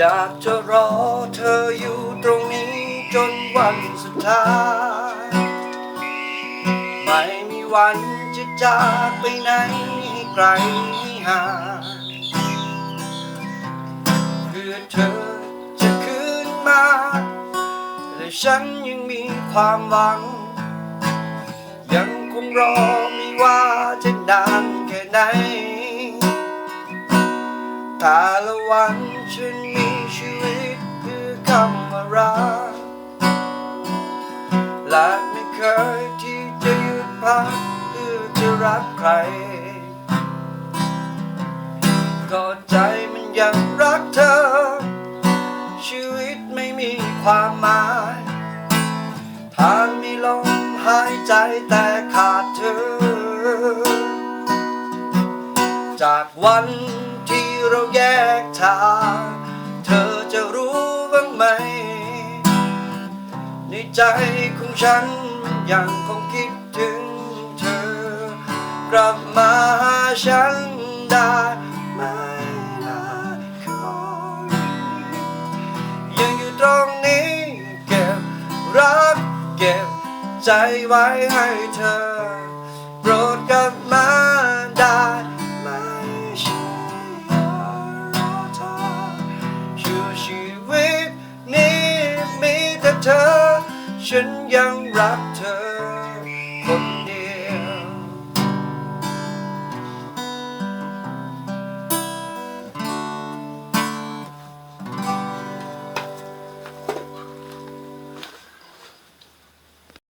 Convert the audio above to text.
อยากจะรอเธออยู่ตรงนี้จนวันสุดท้าย ไม่มีวันจะจากไปไหนให้ไกลให้ห่างเพื่อเธอจะคืนมา และฉันยังมีความหวัง ยังคงรอไม่ว่าจะนานแค่ไหนแต่ละวันฉันมีำว่ารักและไม่เคยที่จะหยุดพักเพื่อจะรักใครก็ใจมันยังรักเธอ ชีวิตไม่มีความหมายทางมีลมหายใจแต่ขาดเธอ จากวันที่เราแยกทาง ในใจของฉันยังคงคิดถึงเธอ กลับมาหาฉันได้ไหมล่ะขอยังอยู่ตรงนี้เก็บรักเก็บใจไว้ให้เธอ โปรดกลับมาได้ไหมฉันรอเธอชั่ชีวิตนี้มีแต่เธอ ฉันยังรักเธอ